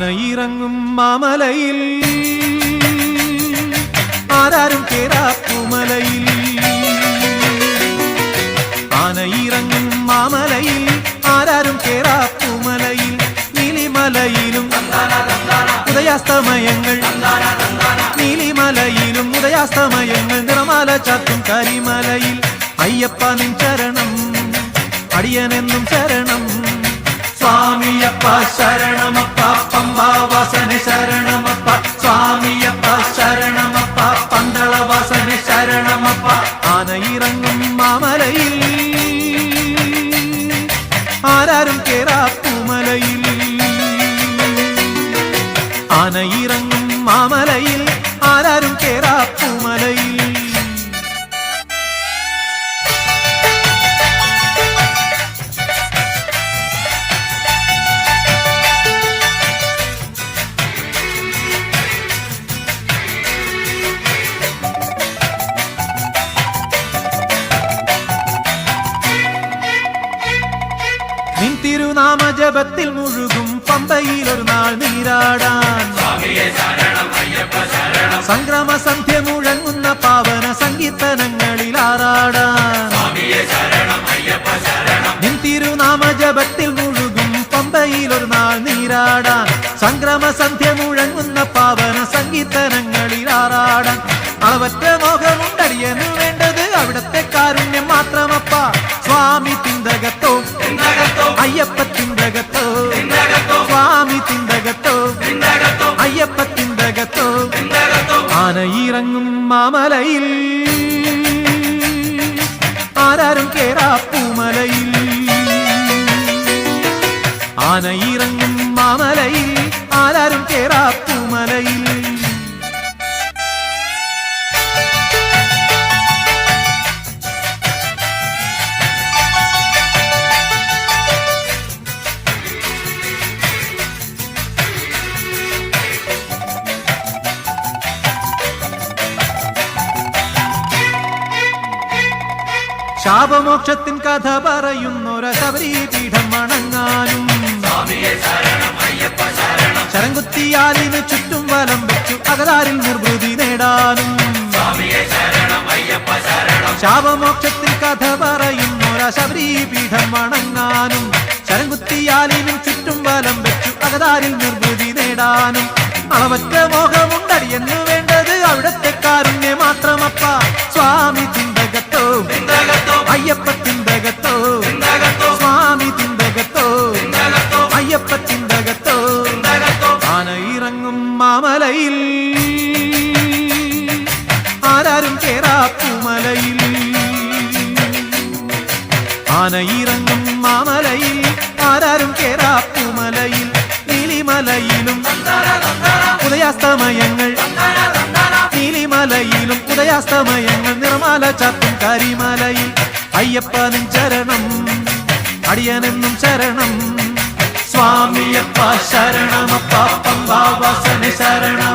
ആനയിറങ്ങും മാമലയിൽ. ആരാരും കേറാപ്പുമലയിൽ. ആനയിറങ്ങും മാമലയിൽ. ആരാരും കേറാപ്പുമലയിൽ. നീലിമലയിലും ഉദയാസ്തമയങ്ങൾ. നീലിമലയിലും ഉദയാസ്തമയങ്ങൾ. നിറമാല ചാത്തും കരിമലയിൽ. അയ്യപ്പ നിൻ ചരണം അടിയനെന്നും ശരണം സ്വാമിയപ്പ ശരണമപ്പ പമ്പാവാസന ശരണമപ്പ സ്വാമിയപ്പ ശരണമപ്പ പന്തളവാസന ശരണമപ്പ ആനയിറങ്ങും മാമലയിൽ ആരാരും കേറാപ്പുമലയിൽ ആനയിറങ്ങും മാമലയിൽ ആരാരും നിൻ തിരുനാമ ജപത്തിൽ മുഴുകും പമ്പയിൽ ഒരു നാൾ നീരാടാൻ. സംക്രമ സന്ധ്യ മുഴങ്ങുന്ന പാവന സങ്കീർത്തനങ്ങളിൽ ആറാടാൻ. നിൻ തിരുനാമ ജപത്തിൽ മുഴുകും പമ്പയിൽ ഒരു നാൾ നീരാടാൻ. സംക്രമ സന്ധ്യ മുഴങ്ങുന്ന പാവന സങ്കീർത്തനങ്ങളിൽ ആറാടാൻ. അളവറ്റ മോഹമുണ്ടടിയനു സ്വാമി തിന്തകത്തോ അയ്യപ്പ തിന്തകത്തോ ആനയിറങ്ങും മാമലയിൽ ആരാരും കേറാപ്പൂമലയിൽ ആനയിറങ്ങും മാമലയിൽ ആരാരും ശാപമോക്ഷത്തിൻ കഥ പറയുന്നൊര ശബരി പീഠം വണങ്ങാനും. ശരംകുത്തിയാലിന് ചുറ്റും വലം വെച്ചു അകതാരിൽ നിർവൃതി നേടാനും. ശാപമോക്ഷത്തിൽ കഥ പറയുന്നൊര ശബരി പീഠം വണങ്ങാനും. ശരംകുത്തിയാലിനും ചുറ്റും വലം വെച്ചു അകതാരിൽ നിർവൃതി നേടാനും. അളവറ്റ മോഹമുണ്ടടിയെന്നു വേണ്ടത് അവിടത്തെ മാമലയിൽ ആരാരും കേറാപ്പുമലയിൽ. ആനയിറങ്ങും മാമലയിൽ ആരാരും കേറാപ്പുമലയിൽ. നീലിമലയിലും ഉദയാസ്തമയങ്ങൾ. നീലിമലയിലും ഉദയാസ്തമയങ്ങൾ. നിറമാല ചാത്തും കരിമലയിൽ അയ്യപ്പനും ചരണം അടിയനെന്നും ശരണം സ്വാമിയപ്പ ശരണമപ്പ പമ്പാവാസന ശരണമപ്പ സ്വാമിയപ്പ